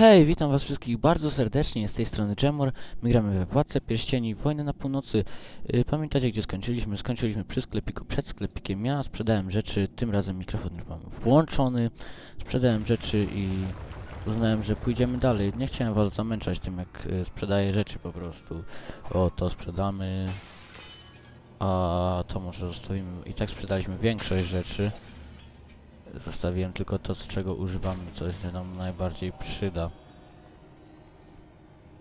Hej, witam was wszystkich bardzo serdecznie, z tej strony Jemor. My gramy we Władcę Pierścieni, Wojnę na Północy. Yy, pamiętacie gdzie skończyliśmy? Skończyliśmy przy sklepiku, przed sklepikiem. Ja sprzedałem rzeczy, tym razem mikrofon już mam włączony. Sprzedałem rzeczy i uznałem, że pójdziemy dalej. Nie chciałem was zamęczać tym jak yy, sprzedaję rzeczy po prostu. O, to sprzedamy. A to może zostawimy. I tak sprzedaliśmy większość rzeczy. Zostawiłem tylko to, z czego używamy, co się nam najbardziej przyda.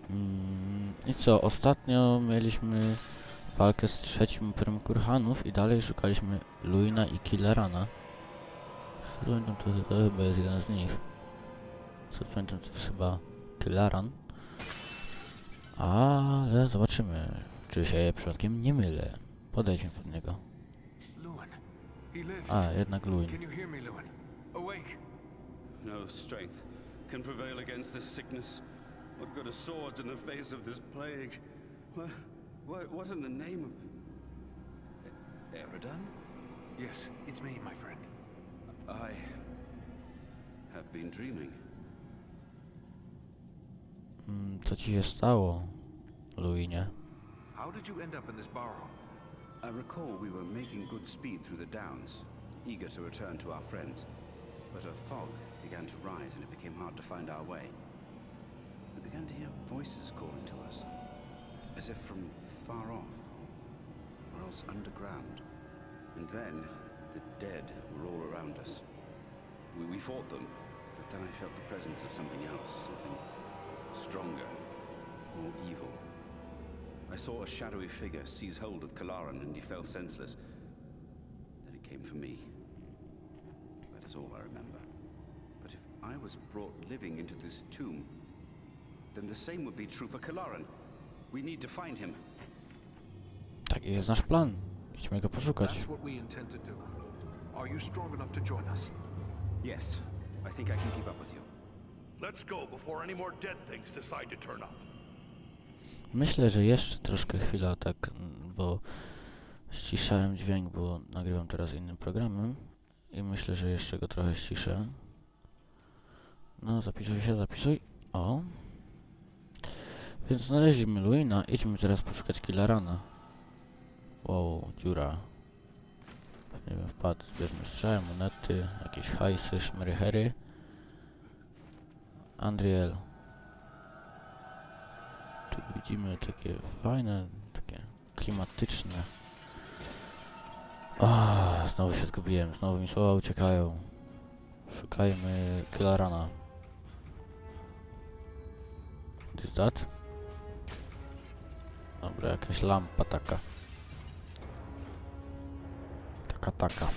Mm, I co, ostatnio mieliśmy walkę z trzecim Uperem Kurhanów i dalej szukaliśmy Luina i Killerana. Luin to, to, to chyba jest jeden z nich. Co pamiętam, to jest chyba Killeran. Ale zobaczymy, czy się przypadkiem nie mylę. Podejdźmy pod niego. Luan, he lives. A, jednak Luin. Can you hear me, Luan? Awake. No strength can prevail against this sickness. What good are swords in the face of this plague? What, what, what in the name of... Eridan? Yes, it's me, my friend. I have been dreaming. Mm, co ci się stało, Luinie? How did you end up in this burrow? I recall we were making good speed through the downs, eager to return to our friends. But a fog began to rise and it became hard to find our way. We began to hear voices calling to us, as if from far off, or else underground. And then the dead were all around us. We, we fought them, but then I felt the presence of something else, something stronger, more evil. I saw a shadowy figure seize hold of Kalaran and he fell senseless. Then it came for me. That is all I remember. But if I was brought living into this tomb, then the same would be true for Kalaran. We need to find him. Taki jest nasz plan. Idźmy go poszukać. That's what we intend to do. Are you strong enough to join us? Yes, I think I can keep up with you. Let's go before any more dead things decide to turn up. Myślę, że jeszcze troszkę chwila tak, bo ściszałem dźwięk, bo nagrywam teraz innym programem i myślę, że jeszcze go trochę ściszę. No, zapisuj się, zapisuj. O. Więc znaleźliśmy Luina, idźmy teraz poszukać Killarana. Wow, dziura. Nie wiem, wpadł, zbierzmy strzałem, monety, jakieś hajsy, szmeryhery. Andriel. Widzimy takie fajne, takie klimatyczne. A, znowu się zgubiłem, znowu mi słowa uciekają. Szukajmy Killarana. What is that? Dobra, jakaś lampa taka. Taka, taka.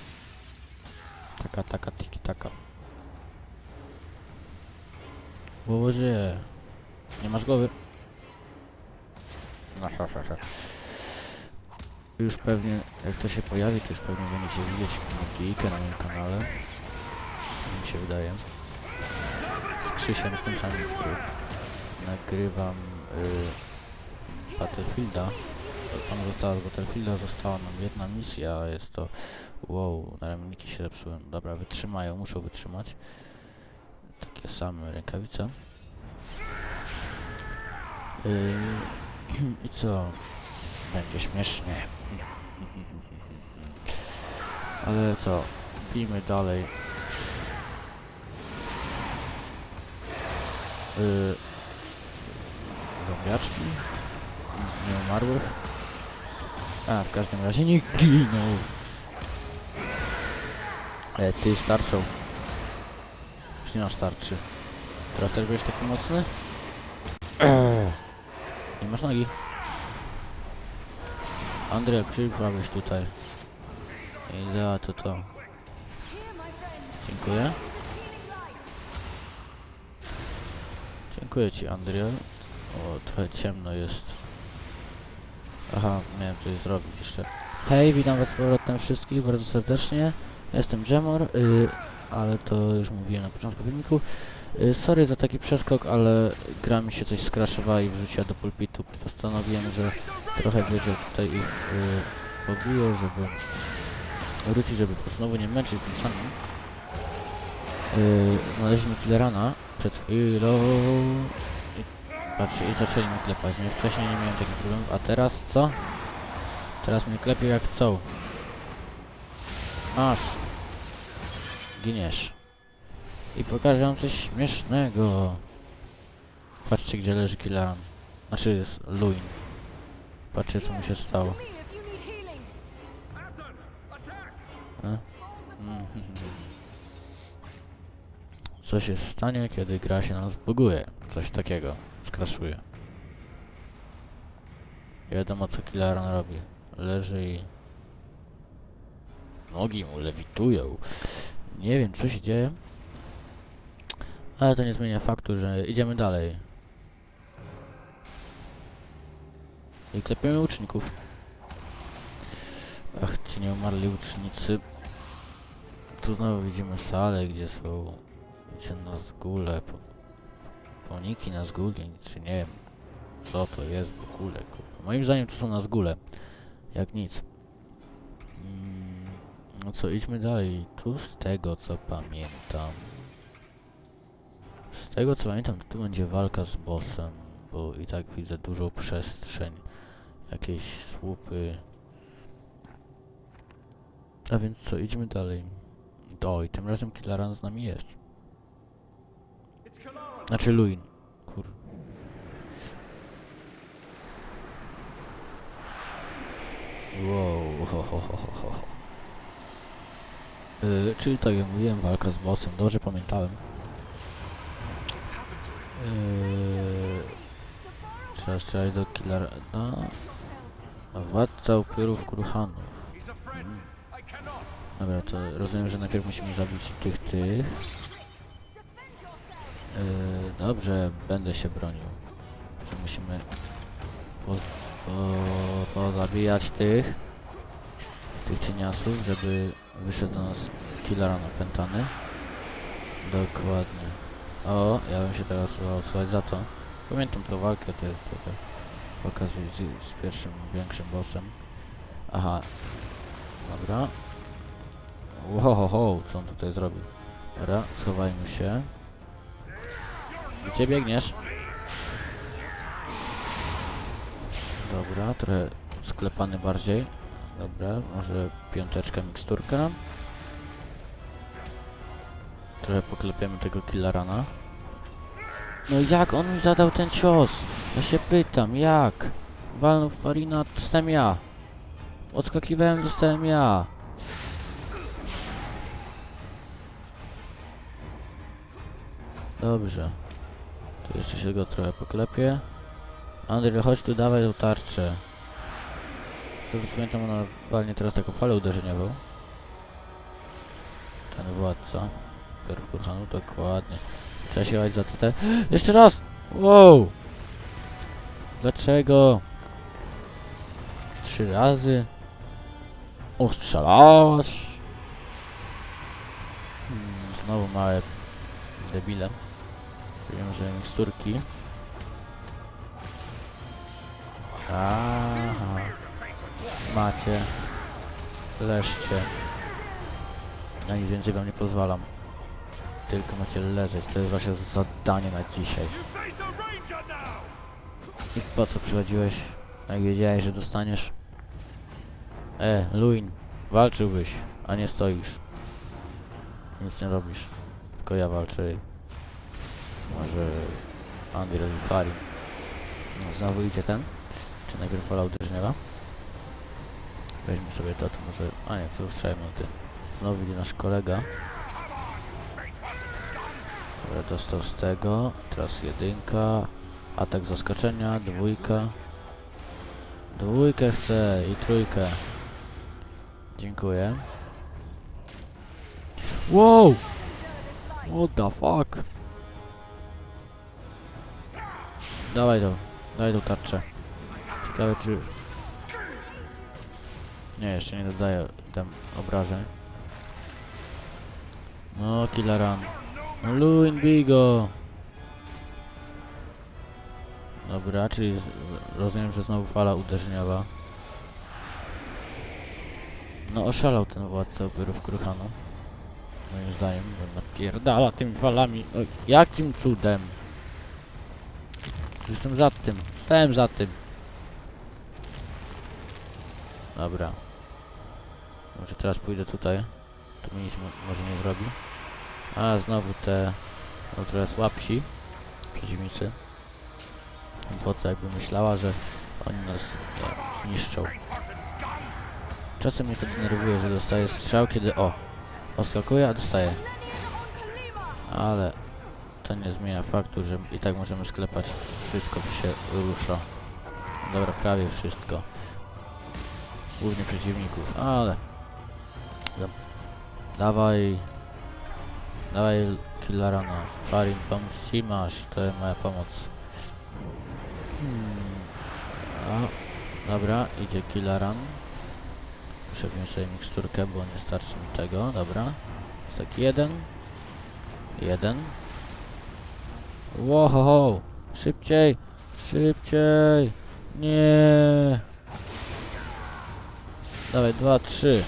Taka, taka, tiki, taka. Boże. Nie masz głowy. Już pewnie, jak to się pojawi, to już pewnie będziecie widzieć gijkę na moim kanale. Tak mi się wydaje. Z Krzysiem, z tym samym, który nagrywam y, Battlefielda. Tam została z Battlefielda, została nam jedna misja, jest to... Wow, na ramienniki się zepsułem. Dobra, wytrzymają, muszą wytrzymać. Takie same rękawice. Yy, I co? Będzie śmiesznie. Ale co? Bijmy dalej. Yy, zombiaczki? Nieumarłych? A, w każdym razie nie giną. E, ty starczą. Już nie masz tarczy. Teraz też będziesz taki mocny? Nie masz nogi. Andrzej, przyjrzałeś tutaj. Idea to to. Dziękuję. Dziękuję ci, Andrzej. O, trochę ciemno jest. Aha, miałem coś zrobić jeszcze. Hej, witam was z powrotem wszystkich bardzo serdecznie. Jestem Jemor, y, ale to już mówiłem na początku filmiku. Y, sorry za taki przeskok, ale gra mi się coś skraszowała i wrzuciła do pulpitu. Postanowiłem, że trochę będzie tutaj ich y, pobiję, żeby wrócić, żeby znowu nie męczyć tym samym. Yy, znaleźliśmy killerana przed chwilą. I, patrzcie, i zaczęli mnie klepać. Nie, wcześniej nie miałem takich problemów, a teraz co? Teraz mnie klepią jak chcą. Masz. Giniesz. I pokażę wam coś śmiesznego. Patrzcie gdzie leży killeran. Znaczy jest Luin. Patrzcie co mu się stało. Co się stanie, kiedy gra się nam zbuguje? Coś takiego. Skraszuje. Nie wiadomo co Killaran robi. Leży i... Nogi mu lewitują. Nie wiem co się dzieje. Ale to nie zmienia faktu, że idziemy dalej. I klepiemy łuczników. Ach, ci nie umarli łucznicy. Tu znowu widzimy salę, gdzie są gdzie na zgóle, po, poniki na zgóle, czy nie wiem co to jest w ogóle. kurwa. Moim zdaniem to są na zgóle, jak nic. Mm, no co, idźmy dalej. Tu z tego co pamiętam. Tego co pamiętam, to tu będzie walka z bossem, bo i tak widzę dużą przestrzeń, jakieś słupy. A więc co, idźmy dalej. O, i tym razem Killaran z nami jest. Znaczy Luin. Kur... Wow, ho, ho, ho, ho. ho. Yy, czyli tak jak mówiłem, walka z bossem, dobrze pamiętałem. Yy, trzeba strzelać do Killara... No, władca upiorów Kruhanów. Cannot. Dobra, to rozumiem, że najpierw musimy zabić tych, tych. Yy, dobrze, będę się bronił. Że musimy po, po, pozabijać tych, tych cieniasów, żeby wyszedł do nas killera napętany. Dokładnie. O, ja bym się teraz słuchać za to. Pamiętam tą walkę, to jest trochę pokazuje z, z pierwszym, większym bossem. Aha. Dobra. Wow, co on tutaj zrobił? Dobra, schowajmy się. Gdzie biegniesz? Dobra, trochę sklepany bardziej. Dobra, może piąteczka miksturka. Trochę poklepiemy tego killarana. No jak on mi zadał ten cios? Ja się pytam, jak? Walnął Farina, dostałem ja. Odskakiwałem, dostałem ja. Dobrze. Tu jeszcze się go trochę poklepie. Andrzej, chodź tu, dawaj tą tarczę. Z tego pamiętam, ona walnie teraz taką falę uderzeniową. Ten władca. Kurhanu, dokładnie. Trzeba się za te... Jeszcze raz! Wow! Dlaczego? Trzy razy? Ostrzelałaś? Hmm, znowu małe debile. Wiem, że miksturki. Aha. Macie. Leżcie. Ja nic więcej wam nie pozwalam. Tylko macie leżeć. To jest wasze zadanie na dzisiaj. I po co przychodziłeś? Jak wiedziałeś, że dostaniesz? E, Luin, walczyłbyś, a nie stoisz. Nic nie robisz. Tylko ja walczę. Może Andrew i Farin. No, znowu idzie ten? Czy najpierw fala uderzeniowa? Weźmy sobie to, to może... A nie, to strzelmy na ty. Znowu idzie nasz kolega. Dostał z tego. Teraz jedynka. Atak zaskoczenia, dwójka. Dwójkę chcę i trójkę. Dziękuję. Wow! What the fuck? Dawaj to, dawaj tą tarczę. Ciekawe czy... Nie, jeszcze nie dodaję tam obrażeń. No, Killaran. No, Luin Bigo! Dobra, czyli rozumiem, że znowu fala uderzeniowa. No oszalał ten władca opierów Kruchanu. moim zdaniem, bo napierdala tymi falami. O, jakim cudem? Jestem za tym. Stałem za tym. Dobra. Może teraz pójdę tutaj. To mi nic mo- może nie zrobi. A, znowu te... No teraz łapsi. Przeciwnicy. Po co jakby myślała, że oni nas nie, zniszczą. Czasem mnie to denerwuje, że dostaję strzał, kiedy o, oskakuje, a dostaję. Ale to nie zmienia faktu, że i tak możemy sklepać wszystko, co się rusza. Dobra, prawie wszystko. Głównie przeciwników, ale... Da dawaj... Dawaj Killarana. Farin, pomóc ci masz, to jest moja pomoc. Hmm. A, dobra, idzie Killaran. Muszę wziąć sobie miksturkę, bo nie starczy mi tego. Dobra. Jest tak jeden. Jeden. Wow, szybciej, szybciej. Nie. Dawaj, dwa, trzy.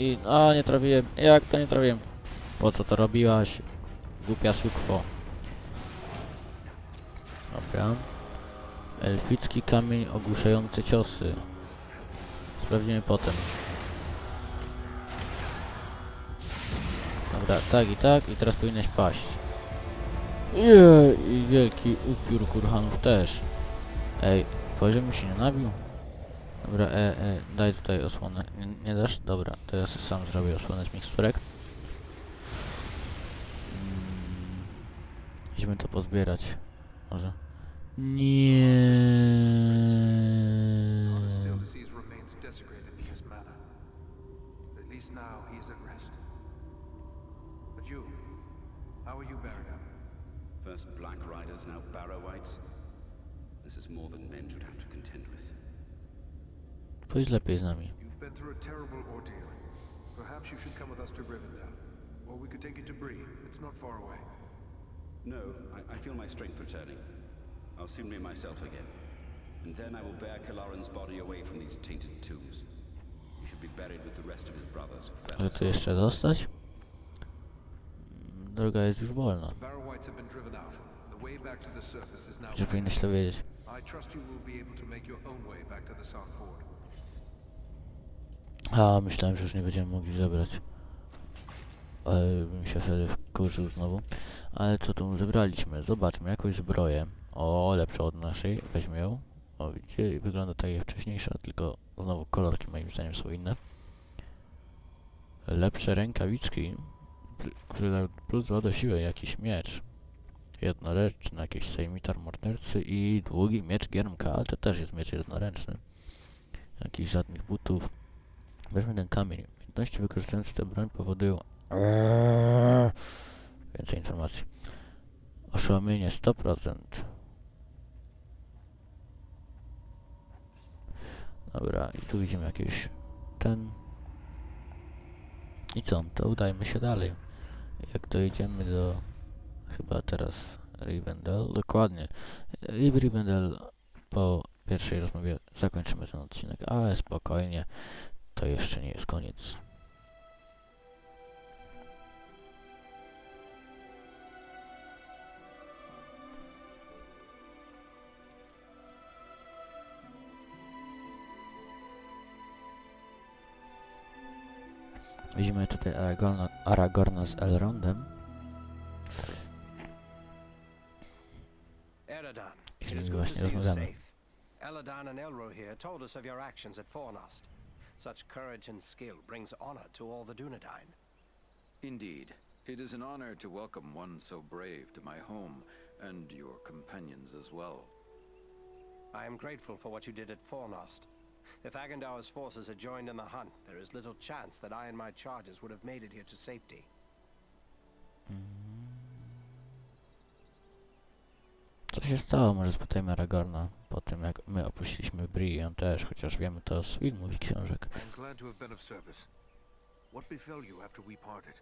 I, a, nie trafiłem. Jak to nie trafiłem? Po co to robiłaś? Głupia sukwo. Dobra. Elficki kamień ogłuszający ciosy. Sprawdzimy potem. Dobra, tak i tak. I teraz powinieneś paść. Jej, i wielki upiór kurhanów też. Ej, poziom się nie nabił? Dobra, e, e, daj tutaj osłonę. Nie, nie dasz? Dobra, to ja sam zrobię osłonę z miksturek. Mm, idźmy to pozbierać. Może. Nie. Black Riders, now Barrow-wites. This is more than men should have to contend with. Pójdź lepiej z nami. You've been through a terrible ordeal. Perhaps you should come with us to Rivendell. Or we could take you to Bree. It's not far away. No, I, I feel my strength returning. I'll soon be myself again. And then I will bear Kalaran's body away from these tainted tombs. He should be buried with the rest of his brothers who fell Ale jeszcze dostać? Mm, Droga jest już wolna. Czy powinieneś to wiedzieć? I trust you will be able to make your own way back to the Ford. A, myślałem, że już nie będziemy mogli zebrać. Ale bym się wtedy wkurzył znowu. Ale co tu zebraliśmy? Zobaczmy, jakąś zbroję. O, lepsza od naszej. Weźmy ją. O, widzicie? Wygląda tak jak wcześniejsza, tylko znowu kolorki moim zdaniem są inne. Lepsze rękawiczki, plus 2 do siły, jakiś miecz. Jednoręczny, jakiś sejmitar mordercy i długi miecz giermka, ale to też jest miecz jednoręczny. Jakichś żadnych butów. Weźmy ten kamień. Umiejętności wykorzystujące tę broń powodują... Eee, Więcej informacji. Oszołomienie 100%. Dobra, i tu widzimy jakieś... ten... I co? To udajmy się dalej. Jak dojedziemy do... chyba teraz Rivendell. Dokładnie. I w Rivendell po pierwszej rozmowie zakończymy ten odcinek, ale spokojnie to jeszcze nie jest koniec. Widzimy tutaj Aragorna, Aragorna z Elrondem. I z nimi właśnie rozmawiamy. Eladan and Elro here told us of your actions at Fornost. Such courage and skill brings honor to all the Dunedain. Indeed. It is an honor to welcome one so brave to my home, and your companions as well. I am grateful for what you did at Fornost. If Agandaur's forces had joined in the hunt, there is little chance that I and my charges would have made it here to safety. Co się stało? Może spytajmy Aragorna po tym, jak my opuściliśmy Bree. On też, chociaż wiemy to z filmów i książek. I'm glad to have been of service. What befell you after we parted?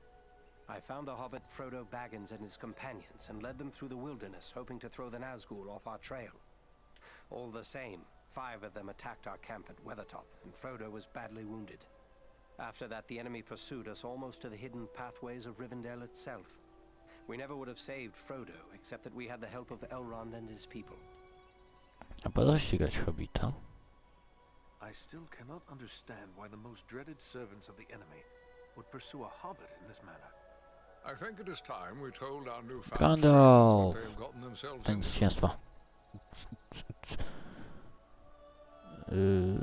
I found the hobbit Frodo Baggins and his companions and led them through the wilderness, hoping to throw the Nazgul off our trail. All the same, five of them attacked our camp at Weathertop, and Frodo was badly wounded. After that, the enemy pursued us almost to the hidden pathways of Rivendell itself. We never would have saved Frodo, except that we had the help of Elrond and his people. A po co ścigać Hobbita? I still cannot understand why the most dreaded servants of the enemy would pursue a hobbit in this manner. I think it is time we told our new Gandalf. friends what they have gotten themselves Ten into. zwycięstwa. Yy...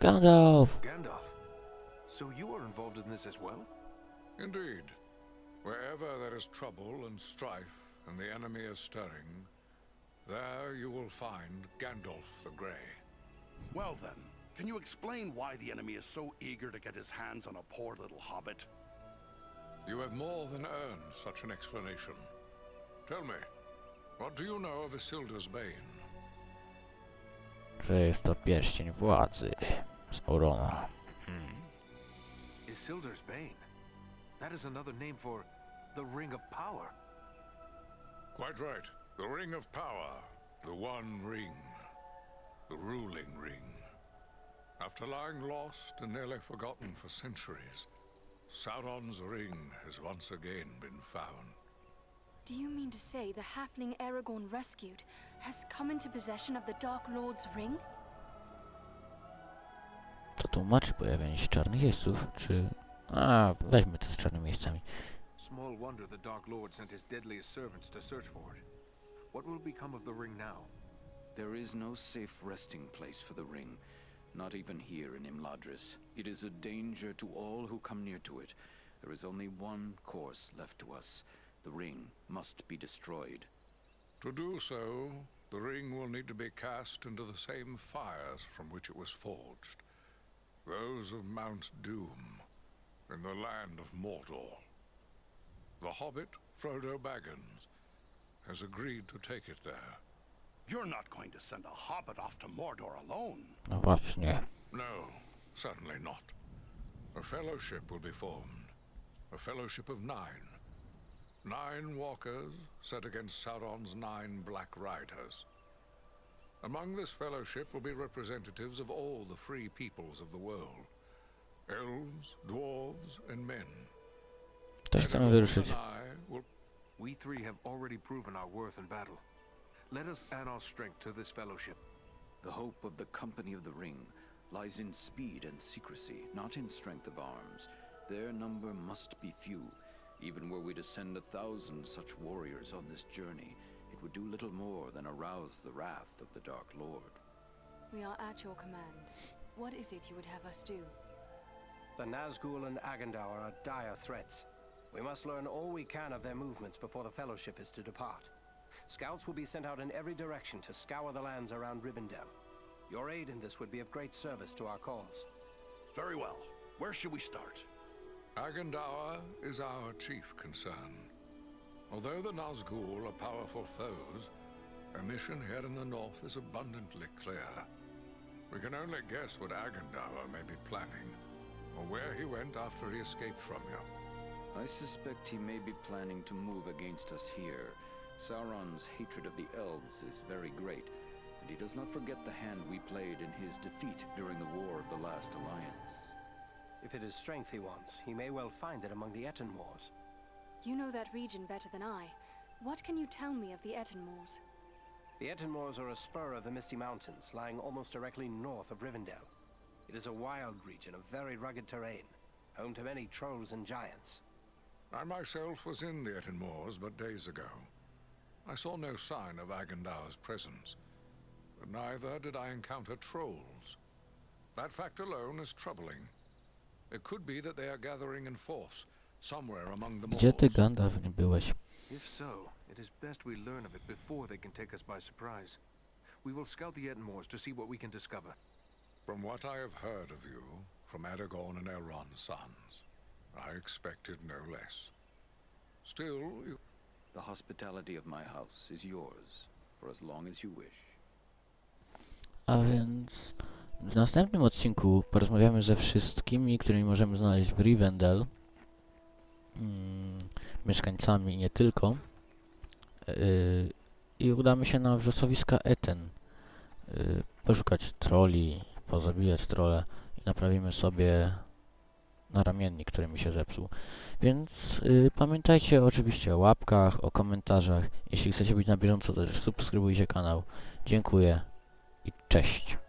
Gandalf! Gandalf, so you are involved in this as well? Indeed. Wherever there is trouble and strife and the enemy is stirring, there you will find Gandalf the Grey. Well then, can you explain why the enemy is so eager to get his hands on a poor little hobbit? You have more than earned such an explanation. Tell me, what do you know of Isildur's Bane? Że jest to pierścień władzy z Orona. Hmm. Isildur's Bane. That is another name for the Ring of Power. Quite right. The Ring of Power. The One Ring. The ruling ring. After lying lost and nearly forgotten for centuries, Sauron's ring has once again been found. Do you mean to say the halfling Aragorn rescued has come into possession of the Dark Lord's ring? To tłumaczy pojawienie się czarnych jeźdźców, czy... A, weźmy to z czarnymi jeźdźcami. Small wonder the Dark Lord sent his deadliest servants to search for it. What will become of the ring now? There is no safe resting place for the ring, not even here in Imladris. It is a danger to all who come near to it. There is only one course left to us. The ring must be destroyed. To do so, the ring will need to be cast into the same fires from which it was forged. Those of Mount Doom, in the land of Mordor. The hobbit, Frodo Baggins, has agreed to take it there. You're not going to send a hobbit off to Mordor alone. No właśnie. No, certainly not. A fellowship will be formed. A fellowship of nine. Nine walkers set against Sauron's nine black riders. Among this fellowship will be representatives of all the free peoples of the world. Elves, dwarves, and men. Też chcemy Aragorn wyruszyć. and I will We three have already proven our worth in battle. Let us add our strength to this fellowship. The hope of the Company of the Ring lies in speed and secrecy, not in strength of arms. Their number must be few. Even were we to send a thousand such warriors on this journey, it would do little more than arouse the wrath of the Dark Lord. We are at your command. What is it you would have us do? The Nazgul and Agandaur are dire threats. We must learn all we can of their movements before the Fellowship is to depart. Scouts will be sent out in every direction to scour the lands around Rivendell. Your aid in this would be of great service to our cause. Very well. Where should we start? Agandaur is our chief concern. Although the Nazgul are powerful foes, their mission here in the north is abundantly clear. We can only guess what Agandaur may be planning, or where he went after he escaped from you. I suspect he may be planning to move against us here. Sauron's hatred of the elves is very great, and he does not forget the hand we played in his defeat during the War of the Last Alliance. If it is strength he wants, he may well find it among the Etenmores. You know that region better than I. What can you tell me of the Etenmores? The Etenmores are a spur of the Misty Mountains, lying almost directly north of Rivendell. It is a wild region of very rugged terrain, home to many trolls and giants. I myself was in the Etenmores but days ago. I saw no sign of Agandaur's presence, but neither did I encounter trolls. That fact alone is troubling. It could be that they are gathering in force, somewhere among the Gdzie ty, moors. Gandalf, nie byłeś? If so, it is best we learn of it before they can take us by surprise. We will scout the Ettenmoors to see what we can discover. From what I have heard of you, from Aragorn and Elrond's sons, I expected no less. Still, you... The hospitality of my house is yours, for as long as you wish. A więc w następnym odcinku porozmawiamy ze wszystkimi, którymi możemy znaleźć w Rivendell. Mm, mieszkańcami i nie tylko. Yy, I udamy się na wrzosowiska Eten. Yy, poszukać troli, pozabijać trole i naprawimy sobie na ramiennik, który mi się zepsuł. Więc y, pamiętajcie oczywiście o łapkach, o komentarzach. Jeśli chcecie być na bieżąco, to też subskrybujcie kanał. Dziękuję i cześć.